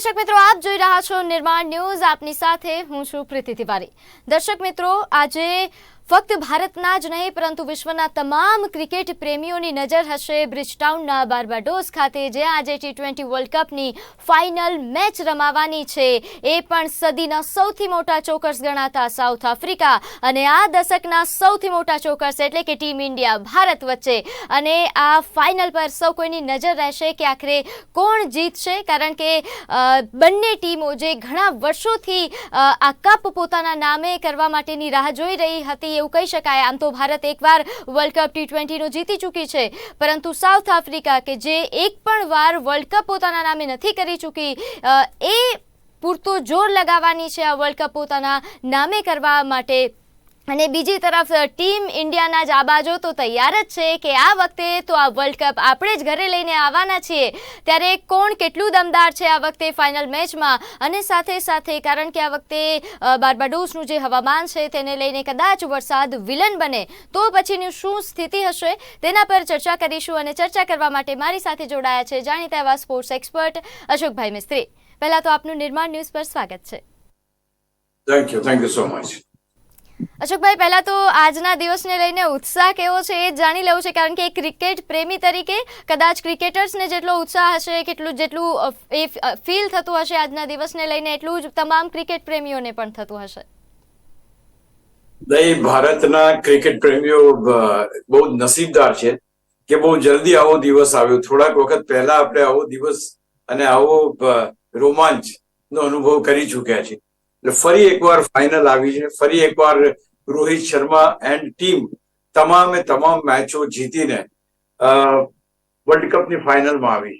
દર્શક મિત્રો, આપ જોઈ રહ્યા છો નિર્માણ ન્યૂઝ. આપની સાથે હું છું પ્રીતિ તિવારી. દર્શક મિત્રો, આજે ફક્ત ભારતના જ નહીં, પરંતુ વિશ્વના તમામ ક્રિકેટ પ્રેમીઓની નજર હશે બ્રિજટાઉનના બાર્બાડોસ ખાતે, જે આજે ટી ટ્વેન્ટી વર્લ્ડ કપની ફાઇનલ મેચ રમાવાની છે. એ પણ સદીના સૌથી મોટા ચોકર્સ ગણાતા સાઉથ આફ્રિકા અને આ દશકના સૌથી મોટા ચોકર્સ એટલે કે ટીમ ઇન્ડિયા ભારત વચ્ચે. અને આ ફાઇનલ પર સૌ કોઈની નજર રહેશે કે આખરે કોણ જીતશે, કારણ કે બંને ટીમો જે ઘણા વર્ષોથી આ કપ પોતાના નામે કરવા માટેની રાહ જોઈ રહી હતી એવું કહી શકાય. આમ તો ભારત એકવાર વર્લ્ડ કપ ટી ટ્વેન્ટીનું જીતી ચૂકી છે. પરંતુ સાઉથ આફ્રિકા કે જે એક પણ વાર વર્લ્ડ કપ પોતાના નામે નથી કરી ચૂકી એ પૂરતો જોર લગાવવાની છે આ વર્લ્ડ કપ પોતાના નામે કરવા માટે અને બીજી તરફ ટીમ ઇન્ડિયાના જાબાજો તો તૈયાર જ છે કે આ વખતે તો આ વર્લ્ડ કપ આપણે જ ઘરે લઈને આવવાના છીએ. ત્યારે કોણ કેટલું દમદાર છે આ વખતે ફાઇનલ મેચમાં? અને સાથે સાથે, કારણ કે આ વખતે બાર્બાડોસનું જે હવામાન છે તેને લઈને કદાચ વરસાદ વિલન બને, તો પછીની શું સ્થિતિ હશે તેના પર ચર્ચા કરીશું અને ચર્ચા કરવા માટે મારી સાથે જોડાયા છે જાણીતા એવા સ્પોર્ટ્સ એક્સપર્ટ અશોકભાઈ મિસ્ત્રી. પહેલાં તો આપનું નિર્માણ ન્યૂઝ પર સ્વાગત છે. Thank you thank you so much અશોકભાઈ, પહેલાં તો આજના દિવસને લઈને ઉત્સાહ કેવો છે એ જાણી લેવું છે, કારણ કે ક્રિકેટ પ્રેમી તરીકે કદાચ ક્રિકેટર્સને જેટલો ઉત્સાહ હશે, કેટલું જેટલું એ ફીલ થતું હશે આજના દિવસને લઈને, એટલું જ તમામ ક્રિકેટ પ્રેમીઓને પણ થતું હશે. નહીં, ભારતના ક્રિકેટ પ્રેમીઓ બહુ નસીબદાર છે કે બહુ જલ્દી આવો દિવસ આવ્યો. થોડાક વખત પહેલા આપણે આવો દિવસ અને આવો રોમાંચ નો અનુભવ કરી ચૂક્યા છે એટલે ફરી એકવાર ફાઇનલ આવી છે, ફરી એકવાર રોહિત શર્મા એન્ડ ટીમ તમામે તમામ મેચો જીતીને વર્લ્ડ કપની ફાઇનલમાં આવી.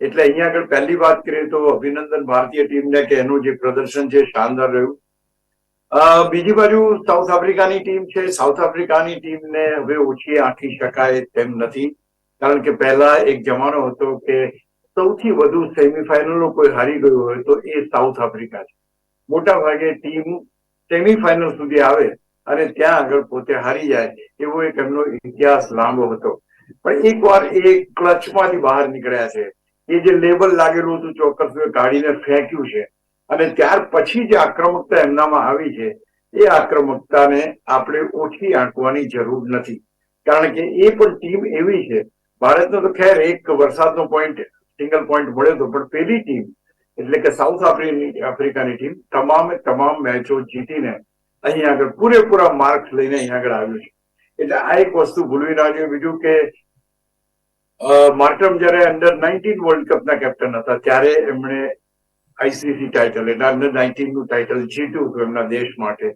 એટલે અહીંયા આગળ પહેલી વાત કરીએ તો અભિનંદન ભારતીય ટીમને કે એનું જે પ્રદર્શન છે શાનદાર રહ્યું. બીજી બાજુ સાઉથ આફ્રિકાની ટીમ છે. સાઉથ આફ્રિકાની ટીમને હવે ઓછી આંકી શકાય તેમ નથી. કારણ કે પહેલા એક જમાનો હતો કે સૌથી વધુ સેમિફાઇનલો કોઈ હારી ગયું હોય તો એ સાઉથ આફ્રિકા છે. મોટા ભાગે ટીમ સેમિફાઇનલ સુધી આવે અને ત્યાં આગળ પોતે હારી જાય. એવો એક એમનો ઇતિહાસ લાંબો હતો. પણ એકવાર એ ક્લચમાંથી બહાર નીકળ્યા છે. એ જે લેબલ લાગેલું હતું ચોક્કસ કાઢીને ફેંક્યું છે. અને ત્યાર પછી જે આક્રમકતા એમનામાં આવી છે, એ આક્રમકતાને આપણે ઓછી આંકવાની જરૂર નથી. કારણ કે એ પણ ટીમ એવી છે. ભારતનો તો ખેર એક વરસાદનો પોઈન્ટ સિંગલ પોઈન્ટ મળ્યો હતો. પણ પેલી ટીમ, એટલે કે સાઉથ આફ્રિકાની ટીમ, તમામે તમામ મેચો જીતીને અહીં આગળ પૂરેપૂરા માર્ક લઈને અહીં આગળ આવ્યું છે. એટલે આ એક વસ્તુ ભૂલવી ના જોઈએ. બીજું કે માર્ટમ જયારે અંડર નાઇન્ટીન વર્લ્ડ કપના કેપ્ટન હતા, ત્યારે એમણે આઈસીસી ટાઇટલ એટલે અંડર નાઇન્ટીનનું ટાઇટલ જીત્યું હતું એમના દેશ માટે.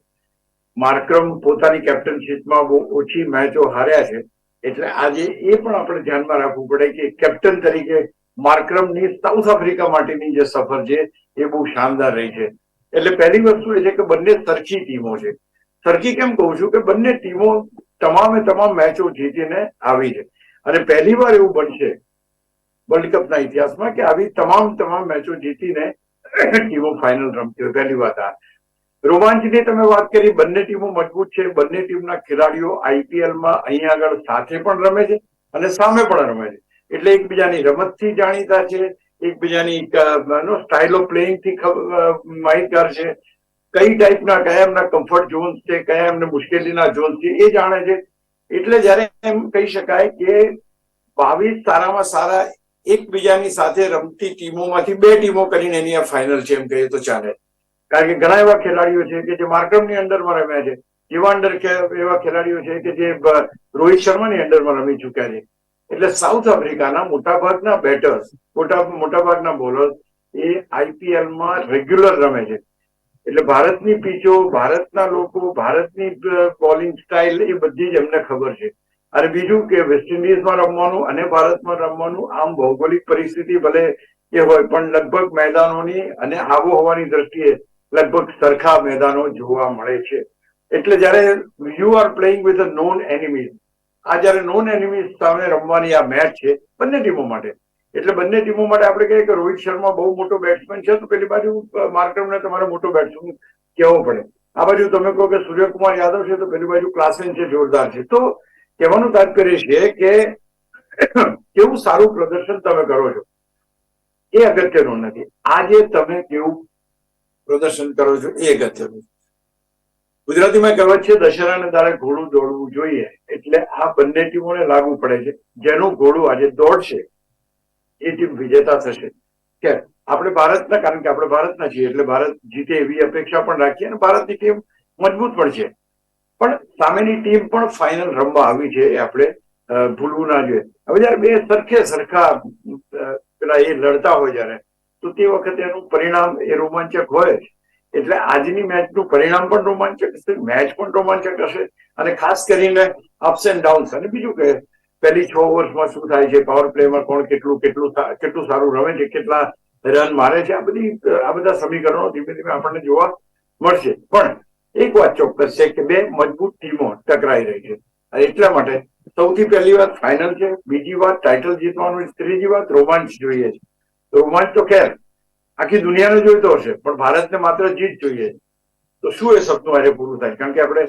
માર્કરમ પોતાની કેપ્ટનશીપમાં બહુ ઓછી મેચો હાર્યા છે. એટલે આજે એ પણ આપણે ધ્યાનમાં રાખવું પડે કે કેપ્ટન તરીકે માર્ક્રમની સાઉથ આફ્રિકા માટેની જે સફર છે, એ બહુ શાનદાર રહી છે. એટલે પહેલી વસ્તુ એ છે કે બંને સરખી ટીમો છે. સરખી કેમ કહું છું કે બંને ટીમો તમામે તમામ મેચો જીતીને આવી છે. અને પહેલી વાર એવું બનશે વર્લ્ડ કપના ઇતિહાસમાં કે આવી તમામ તમામ મેચો જીતીને ટીમો ફાઇનલ રમતી હોય. પહેલી વાત આ. રોમાંચની તમે વાત કરી, બંને ટીમો મજબૂત છે. બંને ટીમના ખેલાડીઓ આઈપીએલમાં અહીં આગળ સાથે પણ રમે છે અને સામે પણ રમે છે. એટલે એકબીજાની રમતથી જાણીતા છે એકબીજાની સ્ટાઇલ ઓફ પ્લેઇંગથી માહિતગાર છે. કઈ ટાઈપના કયા એમના કમ્ફર્ટ ઝોન છે, કયા એમને મુશ્કેલીના ઝોન છે, એ જાણે છે. એટલે જયારે એમ કહી શકાય કે બાવીસ સારામાં સારા એકબીજાની સાથે રમતી ટીમોમાંથી બે ટીમો કરીને એની આ ફાઇનલ છે એમ કહીએ તો ચાલે. કારણ કે ઘણા એવા ખેલાડીઓ છે કે જે માર્કમની અંડરમાં રમ્યા છે. એવા અંડર એવા ખેલાડીઓ છે કે જે રોહિત શર્માની અંડરમાં રમી ચુક્યા છે. એટલે સાઉથ આફ્રિકાના મોટાભાગના બેટર્સ મોટા મોટાભાગના બોલર્સ એ આઈપીએલમાં રેગ્યુલર રમે છે. એટલે ભારતની પીચો ભારતના લોકો, ભારતની બોલિંગ સ્ટાઇલ એ બધી જ એમને ખબર છે. અને બીજું કે વેસ્ટ ઇન્ડિઝમાં રમવાનું અને ભારતમાં રમવાનું આમ ભૌગોલિક પરિસ્થિતિ ભલે એ હોય, પણ લગભગ મેદાનોની અને આબોહવાની દ્રષ્ટિએ લગભગ સરખા મેદાનો જોવા મળે છે. એટલે જ્યારે you are playing with a known enemies આ જયારે નોન એનિમી સામે રમવાની આ મેચ છે બંને ટીમો માટે. એટલે બંને ટીમો માટે આપણે કહીએ કે રોહિત શર્મા બહુ મોટો બેટ્સમેન છે, તો પેલી બાજુ માર્કરમને તમારે મોટો બેટ્સમેન કહેવો પડે. આ બાજુ તમે કહો કે સૂર્યકુમાર યાદવ છે, તો પેલી બાજુ ક્લાસેન છે, જોરદાર છે. તો કહેવાનું તાત્પર્ય છે કે કેવું સારું પ્રદર્શન તમે કરો છો? એ અગત્યનું નથી. આજે તમે કેવું પ્રદર્શન કરો છો એ અગત્યનું છે. ગુજરાતીમાં કહેવત છે, દશેરાને દાડે ઘોડું દોડવું જોઈએ. એટલે આ બંને ટીમોને લાગુ પડે છે. જેનું ઘોડું આજે દોડશે, એ ટીમ વિજેતા થશે. કે આપણે ભારતના, કારણ કે આપણે ભારતના છીએ, એટલે ભારત જીતે એવી અપેક્ષા પણ રાખીએ અને ભારતની ટીમ મજબૂત પણ છે. પણ સામેની ટીમ પણ ફાઇનલ રમવા આવી છે, એ આપણે ભૂલવું ના જોઈએ. હવે જયારે બે સરખે સરખા પેલા એ લડતા હોય જયારે, તો તે વખતે એનું પરિણામ એ રોમાંચક હોય એટલે આજની મેચનું પરિણામ પણ રોમાંચક હશે, મેચ પણ રોમાંચક હશે અને ખાસ કરીને અપ્સ એન્ડ ડાઉન્સ અને બીજું કે, પહેલી છ ઓવર્સમાં શું થાય છે પાવર પ્લેમાં કોણ કેટલું કેટલું કેટલું સારું રમે છે, કેટલા રન મારે છે, આ બધી, આ બધા સમીકરણો ધીમે ધીમે આપણને જોવા મળશે. પણ એક વાત ચોક્કસ છે કે બે મજબૂત ટીમો ટકરાઈ રહી છે. એટલા માટે સૌથી પહેલી વાત ફાઇનલ છે, બીજી વાત ટાઇટલ જીતવાનું, ત્રીજી વાત રોમાંચ જોઈએ છે. રોમાંચ તો ખેર આખી દુનિયાને જોઈતો હશે, પણ ભારતને માત્ર જીત જોઈએ. તો શું એ સપનું આજે પૂરું થાય? કારણ કે આપણે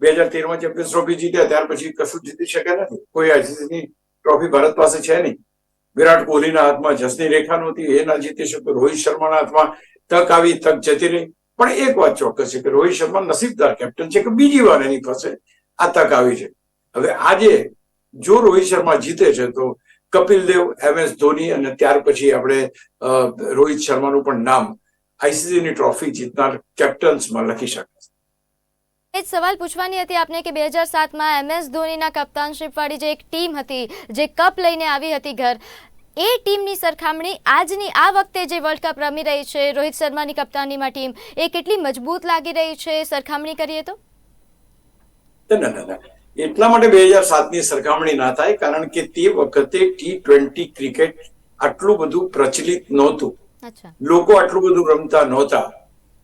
બે હજાર તેરમાં ચેમ્પિયન્સ ટ્રોફી જીત્યા, ત્યાર પછી કશું જીતી શકે નથી. કોઈ આઈસીસીની ટ્રોફી ભારત પાસે છે નહીં. વિરાટ કોહલીના હાથમાં જસની રેખા નહોતી, એ ના જીતી શક્યો રોહિત શર્માના હાથમાં તક આવી, તક જતી રહી. પણ એક વાત ચોક્કસ છે કે રોહિત શર્મા નસીબદાર કેપ્ટન છે કે બીજી વાર એની પાસે આ તક આવી છે. હવે આજે જો રોહિત શર્મા જીતે છે, તો કપિલ દેવ એમ એસ ધોની અને ત્યાર પછી આપણે રોહિત શર્માનું પણ નામ આઈસીસીની ટ્રોફી જીતનાર કેપ્ટન્સમાં લખી શકાય એ જ સવાલ પૂછવાની હતી આપને કે બે હજાર સાતમાં એમએસ ધોનીના કપ્તાનશીપવાળી જે એક ટીમ હતી જે કપ લઈને આવી હતી ઘર એ ટીમની સરખામણી આજની આ વખતે જે વર્લ્ડ કપ રમી રહી છે રોહિત શર્માની કપ્તાનીમાં ટીમ એ કેટલી મજબૂત લાગી રહી છે સરખામણી કરીએ તો? ના ના ના. એટલા માટે બે હજાર સાતની સરખામણી ના થાય કારણ કે તે વખતે ટી ટ્વેન્ટી ક્રિકેટ આટલું બધું પ્રચલિત નહોતું. લોકો આટલું બધું રમતા નહોતા.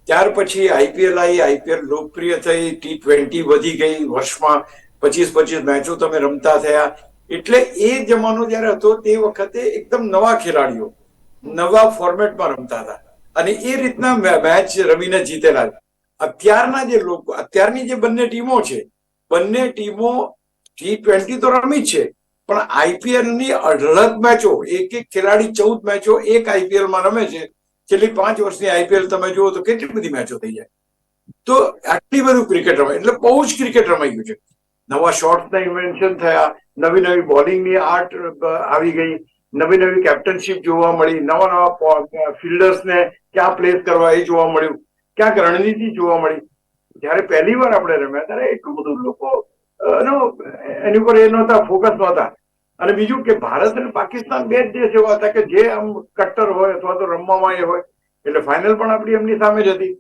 ત્યાર પછી આઈપીએલ આવી આઈપીએલ લોકપ્રિય થઈ ટી ટ્વેન્ટી વધી ગઈ વર્ષમાં પચીસ પચીસ મેચો તમે રમતા થયા. એટલે એ જમાનો જયારે હતો તે વખતે એકદમ નવા ખેલાડીઓ નવા ફોર્મેટમાં રમતા હતા. અને એ રીતના મેચ રમીને જીતેલા. અત્યારના જે લોકો અત્યારની જે બંને ટીમો છે બંને ટીમો ટી ટ્વેન્ટી તો રમી છે. પણ આઈપીએલની અઢળક મેચો, એક એક ખેલાડી ચૌદ મેચો એક આઈપીએલમાં રમે છે. છેલ્લી પાંચ વર્ષની આઈપીએલ તમે જુઓ તો કેટલી બધી મેચો થઈ જાય. તો આટલી બધું ક્રિકેટ રમાય. એટલે બહુ જ ક્રિકેટ રમાઈ ગયું છે. નવા શોર્ટના ઇન્વેન્શન થયા, નવી નવી બોલિંગની આર્ટ આવી ગઈ. નવી નવી કેપ્ટનશીપ જોવા મળી. નવા નવા ફિલ્ડર્સને ક્યાં પ્લેસ કરવા એ જોવા મળ્યું. ક્યાંક રણનીતિ જોવા મળી. જ્યારે પહેલી વાર આપણે રમ્યા ત્યારે એટલું બધું લોકો એની ઉપર એ નહોતા ફોકસ નહોતા. અને બીજું કે ભારત અને પાકિસ્તાન બે જ દેશ એવા હતા કે જે આમ કટ્ટર હોય અથવા તો રમવામાં એ હોય. એટલે ફાઇનલ પણ આપણી એમની સામે જ હતી.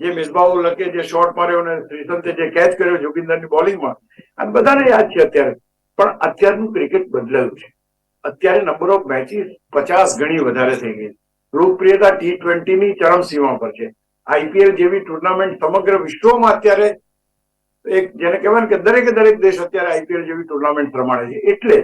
જે મિસબાઉ લકે જે શોટ માર્યો અને શ્રીસંતે જે કેચ કર્યો જોગિંદરની બોલિંગમાં આ બધાને યાદ છે અત્યારે. પણ અત્યારનું ક્રિકેટ બદલાયું છે. અત્યારે નંબર ઓફ મેચીસ પચાસ ગણી વધારે થઈ ગઈ લોકપ્રિયતા ટી ટ્વેન્ટીની ચરમસીમા પર છે. આઈપીએલ જેવી ટુર્નામેન્ટ સમગ્ર વિશ્વમાં અત્યારે એક જેને કહેવાય કે દરેકે દરેક દેશ અત્યારે આઈપીએલ જેવી ટુર્નામેન્ટ રમાડે છે. એટલે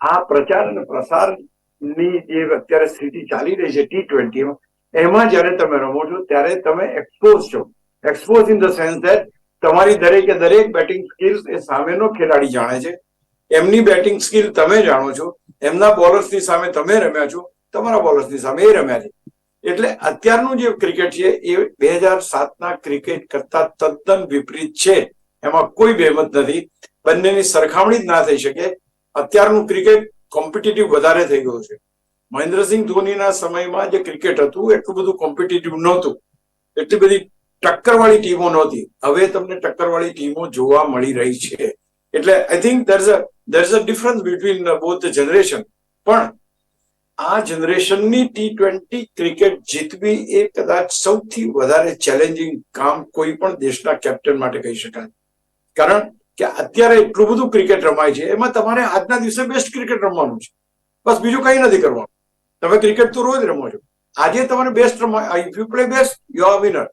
આ પ્રચાર અને પ્રસારની જે અત્યારે સ્થિતિ ચાલી રહી છે ટી ટ્વેન્ટીમાં, એમાં જ્યારે તમે રમો છો, ત્યારે તમે એક્સપોઝ છો. Expose in the sense that તમારી દરેકે દરેક બેટિંગ સ્કિલ્સ એ સામેનો ખેલાડી જાણે છે. એમની બેટિંગ સ્કિલ તમે જાણો છો. એમના બોલર્સની સામે તમે રમ્યા છો. તમારા બોલર્સની સામે એ રમ્યા છે. એટલે અત્યારનું જે ક્રિકેટ છે, એ બે હજાર સાતના ક્રિકેટ કરતા તદ્દન વિપરીત છે. એમાં કોઈ બેમત નથી. બંનેની સરખામણી જ ના થઈ શકે. અત્યારનું ક્રિકેટ કોમ્પિટિટિવ વધારે થઈ ગયું છે. મહેન્દ્રસિંહ ધોનીના સમયમાં જે ક્રિકેટ હતું, એટલું બધું કોમ્પિટિટિવ નહોતું. એટલી બધી ટક્કરવાળી ટીમો નહોતી. હવે તમને ટક્કરવાળી ટીમો જોવા મળી રહી છે. એટલે I think there a there a difference between both generation પણ આ જનરેશનની ટી ટ્વેન્ટી ક્રિકેટ જીતવી એ કદાચ સૌથી વધારે ચેલેન્જિંગ કામ કોઈ પણ દેશના કેપ્ટન માટે કહી શકાય. કારણ કે અત્યારે એટલું બધું ક્રિકેટ રમાય છે, એમાં તમારે આજના દિવસે બેસ્ટ ક્રિકેટ રમવાનું છે. બસ બીજું કંઈ નથી કરવાનું. તમે ક્રિકેટ તો રોજ રમો છો. આજે તમારે બેસ્ટ રમવા if you play best you are winner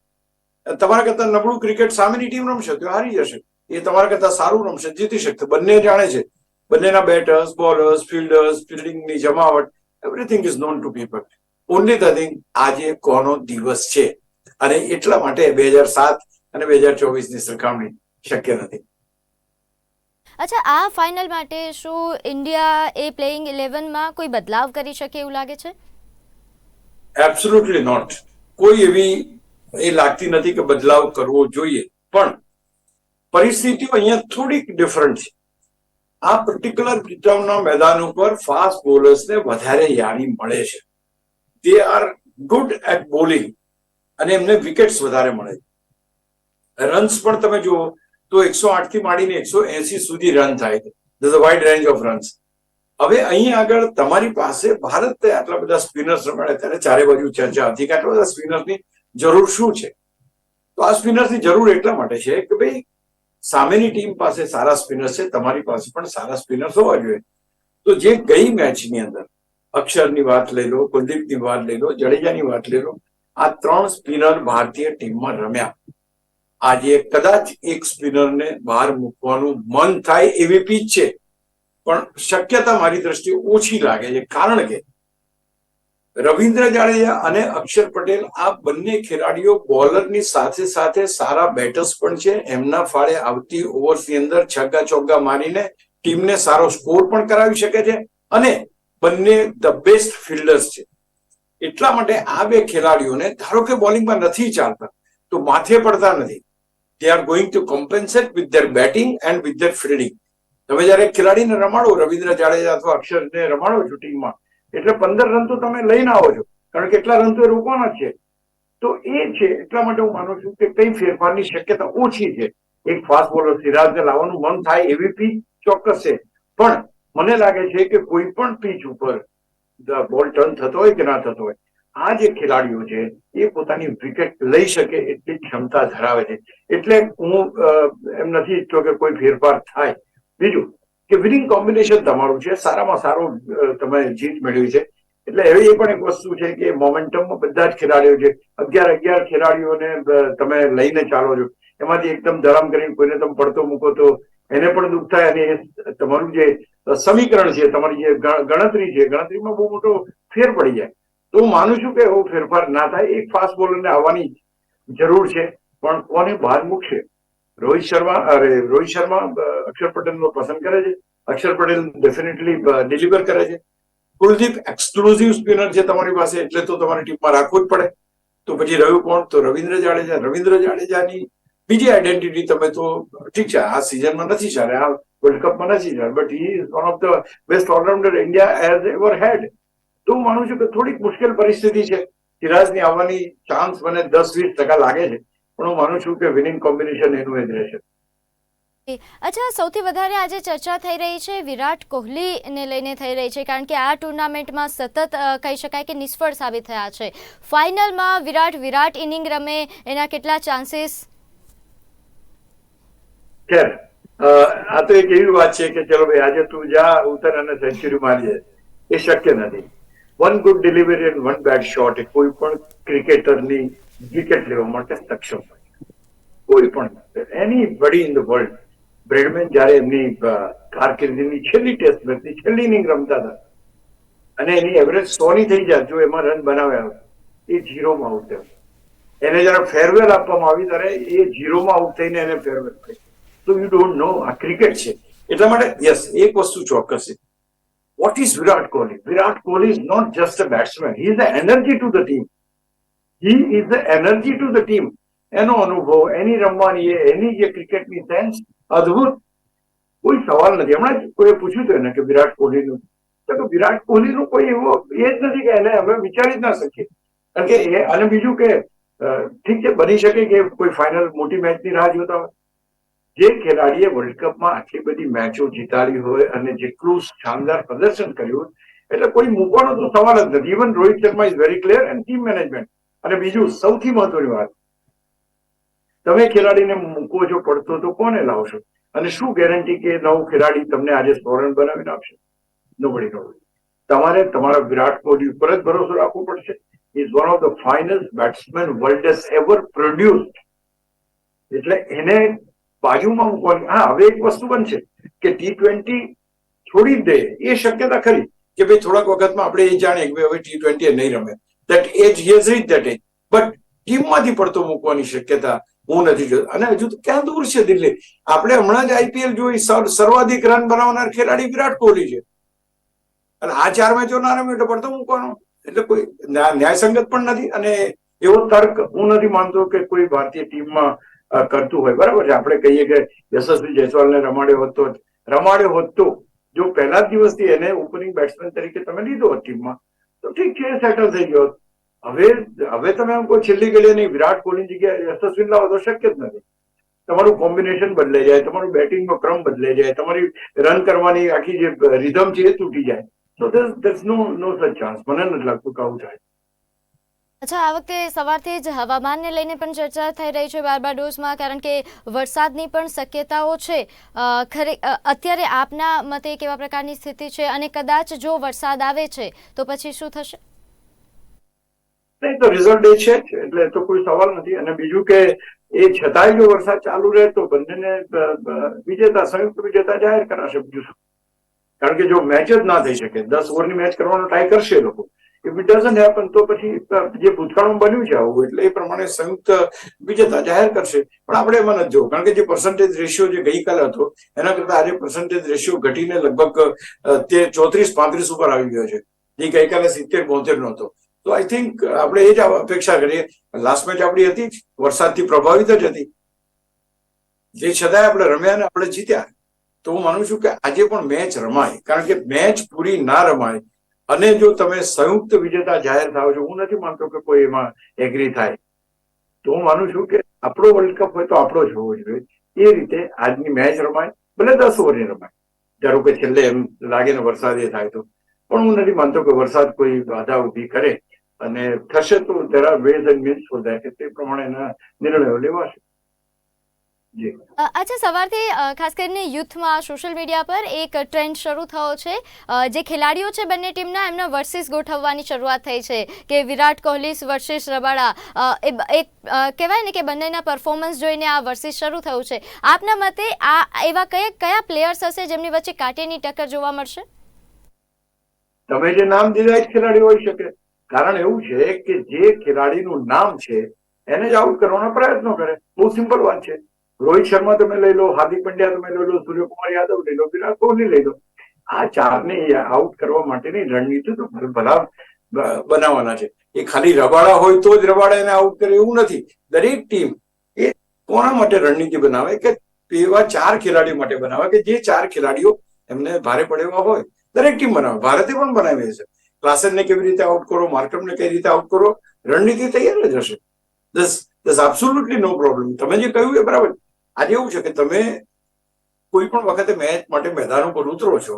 તમારા કરતા નબળું ક્રિકેટ સામેની ટીમ રમશે તો હારી જશે. એ તમારા કરતા સારું રમશે, જીતી શકશે. બંને જાણે છે. બંનેના બેટર્સ બોલર્સ ફિલ્ડર્સ ફિલ્ડિંગની જમાવટ everything is known to people only the thing આજે કોનો દિવસ છે? અને એટલા માટે બે હજાર સાત અને બે હજાર ચોવીસની સરખામણી શક્ય નથી. અચ્છા આ ફાઇનલ માટે શું ઇન્ડિયા એ પ્લેઇંગ ઇલેવનમાં કોઈ બદલાવ કરી શકે એવું લાગે છે? એબ્સોલ્યુટલી નોટ કોઈ એવી એ લાગતી નથી કે બદલાવ કરવો જોઈએ. પણ પરિસ્થિતિઓ અહીંયા થોડીક ડિફરન્ટ છે. આ પર્ટિક્યુલર બ્રિટનના મેદાન ઉપર ફાસ્ટ બોલર્સને વધારે યાણી મળે છે. They are good at bowling અને એમને વિકેટ્સ વધારે મળે છે. રન્સ પણ તમે જુઓ તો એકસો આઠથી માંડીને એકસો એસી સુધી રન થાય છે. The wide range of runs હવે અહીં આગળ તમારી પાસે ભારત આટલા બધા સ્પિનર્સ રમાડે ત્યારે ચારે બાજુ ચર્ચા હતી કે આટલા બધા સ્પિનર્સની જરૂર શું છે? તો આ સ્પિનર્સની જરૂર એટલા માટે છે કે ભાઈ સામેની ટીમ પાસે સારા સ્પિનર્સ છે, તમારી પાસે પણ સારા સ્પિનર્સ હોવા જોઈએ. તો જે ગઈ મેચની અંદર, અક્ષરની વાત લઈ લો, કુલદીપની વાત લઈ લો, જડેજાની વાત લઈ લો, આ ત્રણ સ્પિનર ભારતીય ટીમમાં રમ્યા. આજે કદાચ એક સ્પિનરને બહાર મૂકવાનું મન થાય એવી પીચ છે, પણ શક્યતા મારી દ્રષ્ટિએ ઓછી લાગે છે. કારણ કે રવિન્દ્ર જાડેજા અને અક્ષર પટેલ આ બંને ખેલાડીઓ બોલરની સાથે સાથે સારા બેટર્સ પણ છે. એમના ફાળે આવતી ઓવર્સની અંદર છગ્ગા ચોગ્ગા મારીને ટીમને સારો સ્કોર પણ કરાવી શકે છે અને બંને ધ બેસ્ટ ફિલ્ડર્સ છે. એટલા માટે આ બે ખેલાડીઓને ધારો કે બોલિંગમાં નથી ચાલતા, તો માથે પડતા નથી. They are going to compensate with their batting and with their fielding તમે જયારે ખેલાડીને રમાડો, રવિન્દ્ર જાડેજા અથવા અક્ષરને રમાડો છો એટલે પંદર રન તો તમે લઈને આવો છો. કારણ કે એટલા રન તો એ રોકવાના છે. તો એ છે, એટલા માટે હું માનું છું કે કઈ ફેરફારની શક્યતા ઓછી છે. એક ફાસ્ટ બોલર સિરાજને લાવવાનું મન થાય એવી પીચ ચોક્કસ છે. પણ મને લાગે છે કે કોઈ પણ પીચ ઉપર બોલ ટર્ન થતો હોય કે ના થતો હોય, આ જે ખેલાડીઓ છે, એ પોતાની વિકેટ લઈ શકે એટલી ક્ષમતા ધરાવે છે. એટલે હું એમ નથી ઈચ્છતો કે કોઈ ફેરફાર થાય. બીજું કે વિનિંગ કોમ્બિનેશન તમારું છે. સારામાં સારું તમે જીત મેળવી છે. એટલે એવી પણ એક વસ્તુ છે કે મોમેન્ટમમાં બધા જ ખેલાડીઓ છે અગિયાર અગિયાર ખેલાડીઓને તમે લઈને ચાલો છો, એમાંથી એકદમ ધરામ કરીને કોઈને તમે પડતો મૂકો તો એને પણ દુઃખ થાય અને તમારું જે સમીકરણ છે, તમારી જે ગણતરી છે, ગણતરીમાં બહુ મોટો ફેર પડી જાય. તો હું માનું છું કે એવો ફેરફાર ના થાય. એક ફાસ્ટ બોલરને આવવાની જરૂર છે, પણ કોને બહાર મૂકશે? રોહિત શર્મા, અરે, રોહિત શર્મા અક્ષર અક્ષર પટેલનો પસંદ કરે છે. અક્ષર પટેલ ડેફિનેટલી ડિલિવર કરે છે. કુલદીપ એક્સક્લુઝિવ સ્પિનર છે તમારી પાસે, એટલે તો તમારી ટીમમાં રાખવું જ પડે. તો પછી રહ્યું કોણ? તો રવિન્દ્ર જાડેજા. રવિન્દ્ર જાડેજાની બીજી આઈડેન્ટિટી તમે તો ઠીક છે, આ સિઝનમાં નથી ચાલે આ વર્લ્ડ કપમાં નથી ચાલે but he is one of the best all rounder India as ever had તો હું માનું છું કે થોડીક મુશ્કેલ પરિસ્થિતિ છે. સિરાજની આવવાની ચાન્સ મને દસ વીસ ટકા લાગે છે. પણ હું માનું છું કે વિનિંગ કોમ્બિનેશન એનું એ જ રહેશે. અચ્છા સૌથી વધારે આજે ચર્ચા થઈ રહી છે વિરાટ કોહલીને લઈને થઈ રહી છે કારણ કે આ ટુર્નામેન્ટમાં સતત કહી શકાય કે નિષ્ફળ સાબિત થયા છે. ફાઇનલમાં વિરાટ વિરાટ ઇનિંગ રમે એના કેટલા ચાન્સીસ? ખેર આ તો એક એવી વાત છે કે ચલો ભાઈ આજે તું જા ઉતર અને સેન્ચુરી મારી એ શક્ય નથી. One good delivery and one bad shot એ કોઈ પણ ક્રિકેટરની વિકેટ લેવા માટે સક્ષમ કોઈ પણ એની બડી ઇન ધ વર્લ્ડ બ્રેડમેન જયારે એમની કારકિર્દીની છેલ્લી ટેસ્ટ મેચની છેલ્લી ઇનિંગ રમતા હતા અને એની એવરેજ સો ની થઈ જાય, જો એમાં રન બનાવ્યા એ જીરોમાં આઉટ થયો. એને જયારે ફેરવેલ આપવામાં આવી, ત્યારે એ જીરોમાં આઉટ થઈને એને ફેરવેલ કરી. તો યુ ડોન્ટ નો આ ક્રિકેટ છે. એટલા માટે યસ એક વસ્તુ ચોક્કસ છે. What is Virat Kohli Virat Kohli is not just a batsman he is the energy to the team he is the energy to the team એનો અનુભવ, એની રમવાની એની જે ક્રિકેટની સેન્સ અદ્ભુત. કોઈ સવાલ નથી. હમણાં જ કોઈએ પૂછ્યું હતું એને કે વિરાટ કોહલીનું. તો વિરાટ વિરાટ કોહલીનું કોઈ એવો એ જ નથી કે એને અમે વિચારી જ ના શકીએ. કારણ કે એ, અને બીજું કે ઠીક છે, બની શકે કે કોઈ ફાઇનલ મોટી મેચની રાહ જોતા હોય. જે ખેલાડીએ વર્લ્ડ કપમાં આટલી બધી મેચો જીતાડી હોય અને જેટલું શાનદાર પ્રદર્શન કર્યું એટલે કોઈ મૂકવાનો તો સવાલ જ નથી. Even Rohit Sharma is very clear and team management અને બીજું સૌથી મહત્વની વાત. તમે ખેલાડીને મૂકો છો પડતો તો કોને લાવશો? અને શું ગેરંટી કે નવું ખેલાડી તમને આજે સો બનાવીને આપશે? નોબડી નો તમારે તમારા વિરાટ કોહલી ઉપર જ ભરોસો રાખવો પડશે. Is one of the finest batsman world has ever produced એટલે એને બાજુમાં મૂકવાની. હા, હવે એક વસ્તુ બનશે કે ટી ટ્વેન્ટી છોડી દે. એ શક્યતા ખરી કે ભાઈ થોડાક વખતમાં આપણે એ જાણીએ કે હવે ટી ટ્વેન્ટી નહીં રમે. That age he has reach that age but ટીમમાંથી પડતો મૂકવાની શક્યતા હું નથી જોતો. અને હજુ તો ક્યાં દૂર છે દિલ્હી? આપણે હમણાં જ આઈપીએલ જોઈ સર્વાધિક રન બનાવનાર ખેલાડી વિરાટ કોહલી છે. અને આ ચાર મેચો ના રમ્યો તો પડતો મૂકવાનો, એટલે કોઈ ન્યા- ન્યાયસંગત પણ નથી અને એવો તર્ક હું નથી માનતો કે કોઈ ભારતીય ટીમમાં કરતું હોય. બરાબર છે? આપણે કહીએ કે યશસ્વી જયસ્વાલને રમાડ્યો હતો રમાડ્યો હોત તો. જો પહેલા જ દિવસથી એને ઓપનિંગ બેટ્સમેન તરીકે તમે લીધો હોત ટીમમાં તો ઠીક છે સેટલ થઈ ગયો. હવે હવે તમે એમ કહો છેલ્લી ઘડીએ નહીં, વિરાટ કોહલીની જગ્યાએ યશસ્વી લાવો તો શક્ય જ નથી. તમારું કોમ્બિનેશન બદલાઈ જાય, તમારું બેટિંગનો ક્રમ બદલાઈ જાય, તમારી રન કરવાની આખી જે રિધમ છે એ તૂટી જાય. તો there's નો નો સચ ચાન્સ મને નથી લાગતું કે આવું થાય. અચ્છા, આ વખતે સવારથી જ હવામાનને લઈને પણ ચર્ચા થઈ રહી છે બારબાડોસમાં કારણ કે વરસાદની પણ શક્યતાઓ છે. ખરે અત્યારે આપના મતે કેવા પ્રકારની સ્થિતિ છે અને કદાચ જો વરસાદ આવે છે, તો પછી શું થશે? તો રિઝલ્ટ એ છે એટલે તો કોઈ સવાલ નથી. અને બીજું કે, એ છતાંય જો વરસાદ ચાલુ રહે, તો બંનેને વિજેતા, સંયુક્ત વિજેતા જાહેર કરાશે બીજું કારણ કે જો મેચ જ ના થઈ શકે, દસ ઓવરની મેચ કરવાનો ટ્રાય કરશે લોકો. ઇફ ઇટ ડઝન્ટ હેપન તો પછી જે ભૂતકાળમાં બન્યું છે, આવું એટલે એ પ્રમાણે સંયુક્ત વિજેતા જાહેર કરશે. પણ આપણે એમાં નથી જોવું. કારણ કે જે પર્સન્ટેજ રેશિયો જે ગઈકાલે હતો, એના કરતા આજે પર્સન્ટેજ રેશિયો ઘટીને લગભગ તે ચોત્રીસ, પાંત્રીસ ઉપર આવી ગયો છે. જે ગઈકાલે સિત્તેર, બોતેર નો હતો. તો આઈ થિંક આપણે એ જ અપેક્ષા કરીએ. લાસ્ટ મેચ આપણી હતી વરસાદથી પ્રભાવિત જ હતી. જે છતાંય આપણે રમ્યા અને આપણે જીત્યા. તો હું માનું છું કે આજે પણ મેચ રમાય. કારણ કે મેચ પૂરી ના રમાય. અને જો તમે સંયુક્ત વિજેતા જાહેર થાવ છો, હું નથી માનતો કે કોઈ એમાં એગ્રી થાય. તો હું માનું છું કે આપણો વર્લ્ડ કપ હોય તો આપણો જ હોવો જોઈએ. એ રીતે આજની મેચ રમાય, ભલે દસ ઓવરની રમાય. ધારો કે છેલ્લે એમ લાગે ને વરસાદ એ થાય તો. પણ હું નથી માનતો કે વરસાદ કોઈ બાધા ઊભી કરે. અને થશે તો જરા ways and શોધાય for that. તે પ્રમાણેના નિર્ણયો લેવાશે અચ્છા સવારથી ખાસ કરીને યુથમાં સોશિયલ મીડિયા પર એક ટ્રેન્ડ શરૂ થયો છે. જે ખેલાડીઓ છે બંને ટીમના એમના વર્સિસ ગોઠવવાની શરૂઆત થઈ છે કે વિરાટ કોહલી વર્સિસ રબાડા એક કહેવાય ને કે બંનેના પરફોર્મન્સ જોઈને આ વર્સિસ શરૂ થયું છે. આપના મતે આ એવા કયા કયા પ્લેયર્સ હશે જેમની વચ્ચે કાંટેની ટક્કર જોવા મળશે? તમે જે નામ દીધા એ ખેલાડી હોઈ શકે. કારણ એવું છે કે જે ખેલાડીનું નામ છે એને જ આઉટ કરવાનો પ્રયત્નો કરે. બહુ સિમ્પલ વાત છે. રોહિત શર્મા તમે લઈ લો, હાર્દિક પંડ્યા તમે લઈ લો, સૂર્યકુમાર યાદવ લઈ લો, વિરાટ કોહલી લઈ લો. આ ચારને આઉટ કરવા માટેની રણનીતિ તો ભલ- બનાવવાના છે. એ ખાલી રબાડા હોય તો જ રબાડા એને આઉટ કરે એવું નથી. દરેક ટીમ એ કોના માટે રણનીતિ બનાવે? કે એવા ચાર ખેલાડીઓ માટે બનાવે કે જે ચાર ખેલાડીઓ એમને ભારે પડેવા હોય. દરેક ટીમ બનાવે. ભારતે પણ બનાવી છે. ક્લાસનને કેવી રીતે આઉટ કરો? માર્કમને કઈ રીતે આઉટ કરો? રણનીતિ તૈયાર જ હશે. દસ દસ એબ્સોલ્યુટલી નો પ્રોબ્લેમ તમે જે કહ્યું એ બરાબર. આજે એવું છે કે તમે કોઈ પણ વખતે મેચ માટે મેદાન ઉપર ઉતરો છો,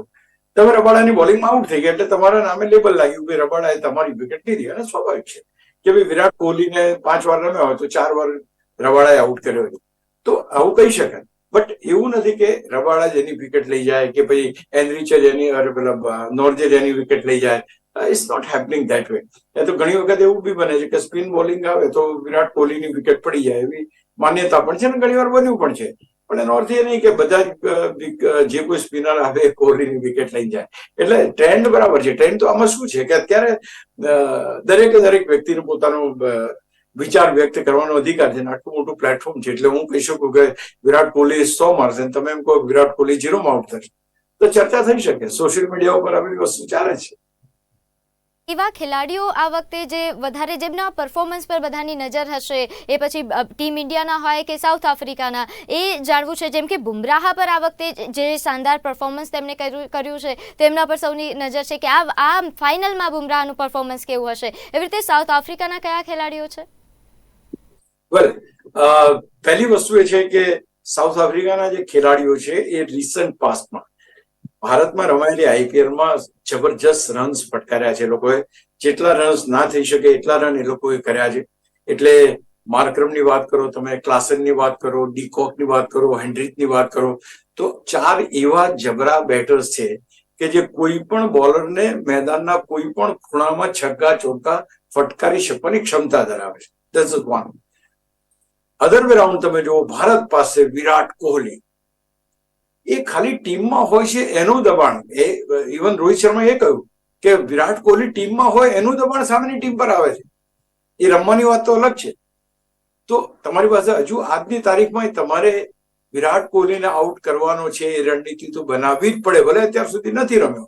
તમે રબાડાની બોલિંગમાં આઉટ થઈ ગયા એટલે તમારા નામે લેબલ લાગ્યું કે રબાડાએ તમારી વિકેટ લીધી અને સ્વાભાવિક છે કે ભાઈ વિરાટ કોહલીને પાંચ વાર રમ્યા હોય તો ચાર વાર રબાડાએ આઉટ કર્યો હોય. તો આવું કહી શકાય. બટ એવું નથી કે રબાડા જેની વિકેટ લઈ જાય કે ભાઈ એનરીચે જેની, અરે પેલા નોર્જે જ એની વિકેટ લઈ જાય. It's not happening that way એ તો ઘણી વખત એવું બી બને છે કે સ્પિન બોલિંગ આવે તો વિરાટ કોહલીની વિકેટ પડી જાય એવી માન્યતા પણ છે ને ઘણી વાર બન્યું પણ છે. પણ એનો અર્થ એ નહીં કે બધા જ કોઈ સ્પિનર આવે કોહલીની વિકેટ લઈ જાય. એટલે ટ્રેન્ડ બરાબર છે. ટ્રેન્ડ તો આમાં શું છે કે અત્યારે દરેક દરેકે વ્યક્તિને પોતાનો વિચાર વ્યક્ત કરવાનો અધિકાર છે આટલું મોટું પ્લેટફોર્મ છે. એટલે હું કહી શકું કે વિરાટ કોહલી સો મારશે અને તમે એમ કહો વિરાટ કોહલી ઝીરો આઉટ થશે તો ચર્ચા થઈ શકે. સોશિયલ મીડિયા ઉપર આવી વસ્તુ ચાલે છે. એવા ખેલાડીઓ આ વખતે જે વધારે જેમના પરફોર્મન્સ પર બધાની નજર હશે, એ પછી ટીમ ઇન્ડિયાના હોય કે સાઉથ આફ્રિકાના એ જાણવું છે જેમ કે બુમરાહ પર આ વખતે જે શાનદાર પરફોર્મન્સ તેમણે કર્યું છે, તેમના પર સૌની નજર છે કે આ આ ફાઇનલમાં બુમરાહનું પરફોર્મન્સ કેવું હશે? એવી રીતે સાઉથ આફ્રિકાના કયા ખેલાડીઓ છે? પહેલી વસ્તુ એ છે કે સાઉથ આફ્રિકાના જે ખેલાડીઓ છે એ રિસન્ટ પાસ્ટમાં ભારતમાં રમાયેલી આઈપીએલમાં જબરજસ્ત રન્સ ફટકાર્યા છે. લોકોએ જેટલા રન્સ ના થઈ શકે એટલા રન એ લોકોએ કર્યા છે. એટલે માર્ક્રમની વાત કરો, તમે ક્લાસનની વાત કરો, ડીકોકની વાત કરો હેન્ડ્રિકની વાત કરો, તો ચાર એવા જબરા બેટર્સ છે કે જે કોઈ પણ બોલરને મેદાનના કોઈ પણ ખૂણામાં છગ્ગા, ચોગ્ગા ફટકારી શકવાની ક્ષમતા ધરાવે છે. દસ the one. Other way round તમે જુઓ, ભારત પાસે વિરાટ કોહલી એ ખાલી ટીમમાં હોય છે એનું દબાણ. એ ઇવન રોહિત શર્મા એ કહ્યું કે વિરાટ કોહલી ટીમમાં હોય એનું દબાણ સામેની ટીમ પર આવે છે. એ રમવાની વાત તો અલગ છે. તો તમારી પાસે હજુ આજની તારીખમાં તમારે વિરાટ કોહલીને આઉટ કરવાનો છે, એ રણનીતિ તો બનાવવી જ પડે, ભલે અત્યાર સુધી નથી રમ્યો.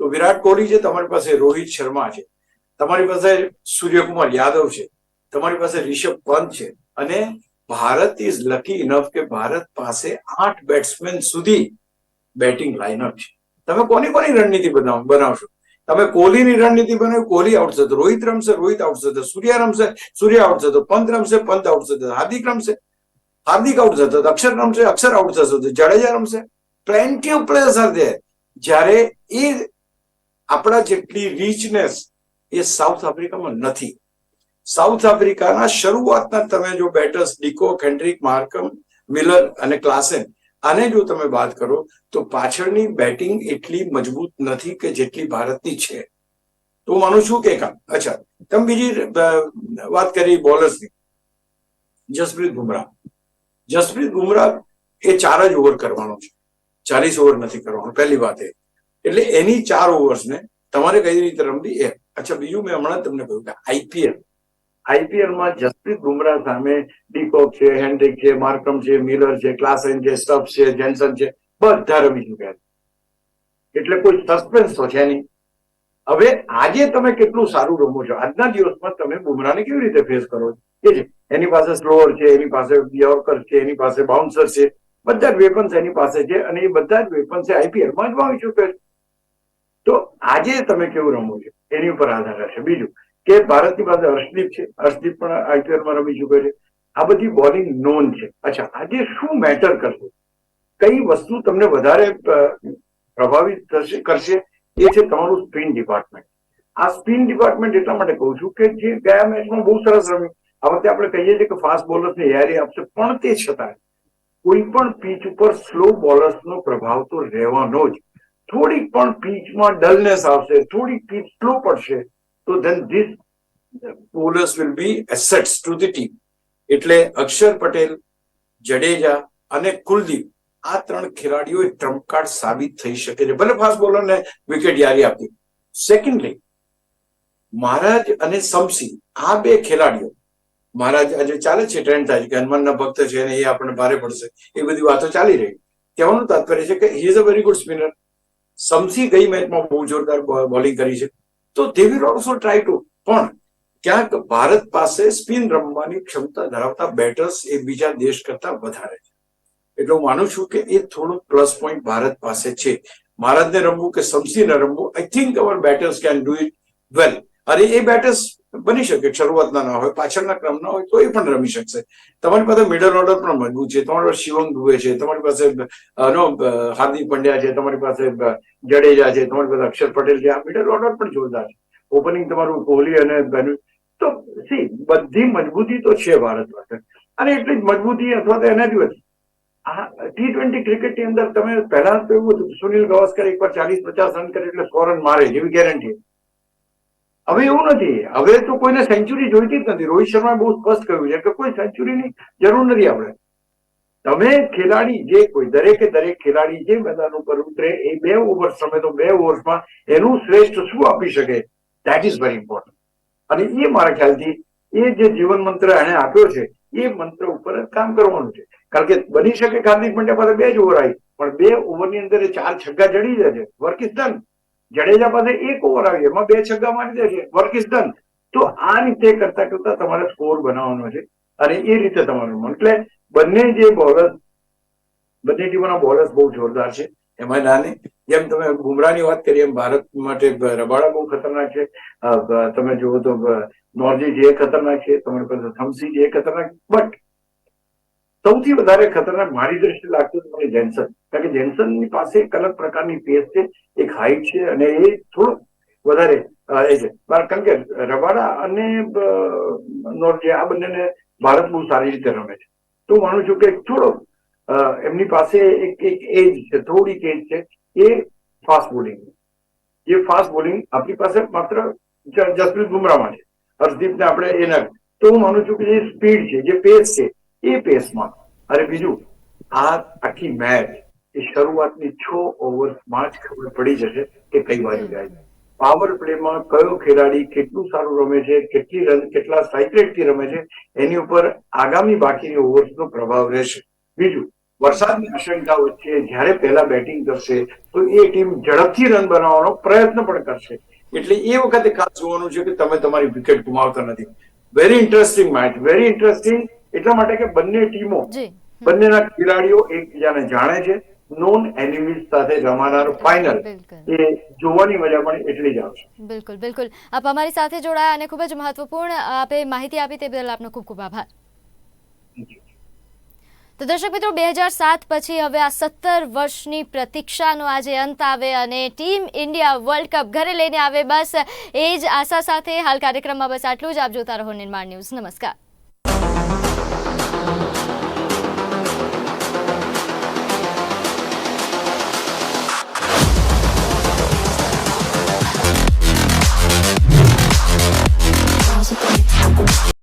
તો વિરાટ કોહલી છે તમારી પાસે રોહિત શર્મા છે, તમારી પાસે સૂર્યકુમાર યાદવ છે, તમારી પાસે રિષભ પંત છે અને ભારત ઇઝ લકી ઇનફ કે ભારત પાસે આઠ બેટ્સમેન સુધી બેટિંગ લાઇનઅપ છે. તમે કોની કોની રણનીતિ બનાવ, બનાવશો? તમે કોહલીની રણનીતિ બનાવી, કોહલી આઉટ થતો રોહિત રમશે, રોહિત આઉટ થતો સૂર્યા રમશે, સૂર્ય આઉટ થતો પંત રમશે, પંત આઉટ થતો હાર્દિક રમશે, હાર્દિક આઉટ થતો અક્ષર રમશે, અક્ષર આઉટ થશે તો જડેજા રમશે. Plenty of players are there જ્યારે એ આપણા જેટલી રીચનેસ એ સાઉથ આફ્રિકામાં નથી. સાઉથ આફ્રિકાના શરૂઆતના તમે જો બેટર્સ, ડિકો, કેન્ડ્રિક, માર્કમ, મિલર અને ક્લાસેન, આને જો તમે વાત કરો, તો પાછળની બેટિંગ એટલી મજબૂત નથી કે જેટલી ભારતની છે. તો હું માનું છું કે કામ અચ્છા, તમે બીજી વાત કરી બોલર્સની. જસપ્રીત બુમરાહ. જસપ્રીત બુમરાહ એ ચાર જ ઓવર કરવાનો છે. ચાલીસ ઓવર નથી કરવાનો. પહેલી વાત એ. એટલે એની ચાર ઓવર્સને તમારે કઈ રીતે રમવી? એ. અચ્છા, બીજું મેં હમણાં તમને કહ્યું કે આઈપીએલ આઈપીએલમાં જસપ્રીત બુમરાહ સામે ડીકોક છે હેન્ડ્રિક છે માર્કમ છે મિલર છે ક્લાસન છે સ્ટફ છે જેન્સન છે, બધા રમી ચુક્યા એટલે કોઈ સસ્પેન્સ તો છે નહીં. હવે આજે તમે કેટલું સારું રમો છો? આજના દિવસમાં તમે બુમરાહને કેવી રીતે ફેસ કરો છો? એ છે એની પાસે સ્લોઅર છે, એની પાસે યોર્કર છે, એની પાસે બાઉન્સર છે, બધા જ વેપન્સ એની પાસે છે અને એ બધા જ વેપન્સ આઈપીએલમાં જ વાવી ચુક્યા છે. તો આજે તમે કેવું રમો છો? એની ઉપર આધાર રહેશે બીજું કે ભારતની પાસે હર્ષદીપ છે, હર્ષદીપ પણ આઈપીએલમાં રમી ચુક્યો છે. આ બધી બોલિંગ નોન છે. અચ્છા, આજે શું મેટર કરશે? કઈ વસ્તુ તમને વધારે પ્રભાવિત થશે, કરશે? એ છે તમારું સ્પિન ડિપાર્ટમેન્ટ આ સ્પિન ડિપાર્ટમેન્ટ એટલા માટે કહું છું કે જે ગયા મેચમાં બહુ સરસ રમ્યું. આ વખતે આપણે કહીએ છીએ કે ફાસ્ટ બોલર્સને યારી આપશે, પણ તે છતાં કોઈ પણ પીચ ઉપર સ્લો બોલર્સનો પ્રભાવ તો રહેવાનો જ. થોડીક પણ પીચમાં ડલનેસ આવશે, થોડીક પીચ સ્લો પડશે તો then this bowlers will be assets to the team એટલે અક્ષર પટેલ, જડેજા અને કુલદીપ આ ત્રણ ખેલાડીઓ ટ્રમ્પ કાર્ડ સાબિત થઈ શકે છે. ભલે ફાસ્ટ બોલરને વિકેટ યારી આપી. સેકન્ડલી મહારાજ અને સમસી આ બે ખેલાડીઓ, મહારાજ આજે ચાલે છે ટ્રેન્ડ થાય છે કે હનુમાનના ભક્ત છે અને એ આપણને ભારે પડશે. એ બધી વાતો ચાલી રહી. કહેવાનું તાત્પર્ય છે કે he is a very good spinner Shamsi ગઈ મેચમાં બહુ જોરદાર બોલિંગ કરી છે. તો વિલ ઓલ્સો ટ્રાય ટુ પણ ક્યાંક ભારત પાસે સ્પિન રમવાની ક્ષમતા ધરાવતા બેટર્સ એ બીજા દેશ કરતા વધારે છે. એટલે હું માનું છું કે એ થોડો પ્લસ પોઈન્ટ ભારત પાસે છે. મહારાજને રમવું કે સમસીને રમવું I think our batters can do it well અને એ બેટર્સ બની શકે, શરૂઆતના ના હોય, પાછળના ક્રમના હોય, તો એ પણ રમી શકશે. તમારી પાસે મિડલ ઓર્ડર પણ મજબૂત છે. તમારી પાસે શિવમ દુબે છે, તમારી પાસે નો હાર્દિક પંડ્યા છે, તમારી પાસે જડેજા છે, તમારી પાસે અક્ષર પટેલ છે. આ મિડલ ઓર્ડર પણ જોરદાર છે. ઓપનિંગ તમારું કોહલી અને તો સી બધી મજબૂતી તો છે ભારત પાસે અને એટલી જ મજબૂતી અથવા તો એનાથી વધી ટી ટ્વેન્ટી ક્રિકેટની અંદર તમે પહેલા તો એવું હતું સુનિલ ગાવસ્કર એકવાર ચાલીસ પચાસ રન કરે એટલે સો રન મારે, જેવી ગેરંટી હવે એવું નથી. હવે તો કોઈને સેન્ચુરી જોઈતી જ નથી. રોહિત શર્માએ બહુ સ્પષ્ટ કહ્યું છે કે કોઈ સેન્ચુરીની જરૂર નથી આપણે. તમે ખેલાડી જે કોઈ, દરેકે દરેક ખેલાડી જે મેદાન ઉપર ઉતરે, એ બે ઓવર સમય તો બે ઓવર્સમાં એનું શ્રેષ્ઠ શું આપી શકે? દેટ ઇઝ વેરી ઇમ્પોર્ટન્ટ અને એ મારા ખ્યાલથી એ જે જીવન મંત્ર એને આપ્યો છે, એ મંત્ર ઉપર જ કામ કરવાનું છે. કારણ કે બની શકે હાર્દિક પંડ્યા પાસે બે જ ઓવર આવી, પણ બે ઓવરની અંદર ચાર છગ્ગા જડી જાય છે. વર્ક ઇઝ ડન જડેજા પાસે એક ઓવર આવી એમાં બે છગ્ગા મારી દે વર્ક ઇઝ ડન તો આ રીતે કરતા કરતા તમારે સ્કોર બનાવવાનો છે અને એ રીતે તમારે એટલે બંને જે બોલર બંને ટીમોના બોલર્સ બહુ જોરદાર છે. એમાં નાની, જેમ તમે બુમરાની વાત કરી, એમ ભારત માટે રબાડા બહુ ખતરનાક છે. તમે જુઓ તો નોર્જી જે ખતરનાક છે, તમારી પાસે થમ્સી જે ખતરનાક બટ સૌથી વધારે ખતરનાક મારી દ્રષ્ટિએ લાગતું હતું મને જેન્સન. કારણ કે જેન્સનની પાસે એક અલગ પ્રકારની પેસ છે, એક હાઈટ છે અને એ થોડું વધારે એ છે. કારણ કે રબાડા અને નોર્જે આ બંનેને ભારત બહુ સારી રીતે રમે છે. તો માનું છું કે થોડો એમની પાસે એક એક એજ છે, થોડીક એજ છે, એ ફાસ્ટ બોલિંગ. એ ફાસ્ટ બોલિંગ આપણી પાસે માત્ર જસપ્રીત બુમરામાં છે. હર્ષદીપને આપણે એના. તો હું માનું છું કે જે સ્પીડ છે, જે પેસ છે એ પેસમાં. અને બીજું આ આખી મેચ એ શરૂઆતની છ ઓવર્સમાં જ ખબર પડી જશે કે કઈ બાજુ જાય છે પાવર પ્લેમાં કયો ખેલાડી કેટલું સારું રમે છે કેટલી રન કેટલા સ્ટ્રાઇક રેટથી રમે છે એની ઉપર આગામી બાકીની ઓવર્સનો પ્રભાવ રહેશે. બીજું વરસાદની આશંકા વચ્ચે જ્યારે પહેલા બેટિંગ કરશે તો એ ટીમ ઝડપથી રન બનાવવાનો પ્રયત્ન પણ કરશે. એટલે એ વખતે ખાસ જોવાનું છે કે તમે તમારી વિકેટ ગુમાવતા નથી. Very interesting match very interesting એટલા માટે કે બંને ટીમો બંનેના ખેલાડીઓ એકબીજાને જાણે છે. નોન એનિમીઝ સાથે રમાનાર ફાઇનલ એ જોવાની મજા પણ એટલી જ આવશે. બિલકુલ બિલકુલ. આપ અમારી સાથે જોડાયા અને ખૂબ જ મહત્વપૂર્ણ આપે માહિતી આપી તે બદલ આપનો ખૂબ ખૂબ આભાર. તો દર્શક મિત્રો બે હજાર સાત પછી હવે આ સત્તર વર્ષની પ્રતીક્ષાનો આજે અંત આવે અને ટીમ ઇન્ડિયા વર્લ્ડ કપ ઘરે લઈને આવે. બસ એ જ આશા સાથે હાલ કાર્યક્રમમાં બસ આટલું જ. આપ જોતા રહો નિર્માણ ન્યૂઝ. નમસ્કાર.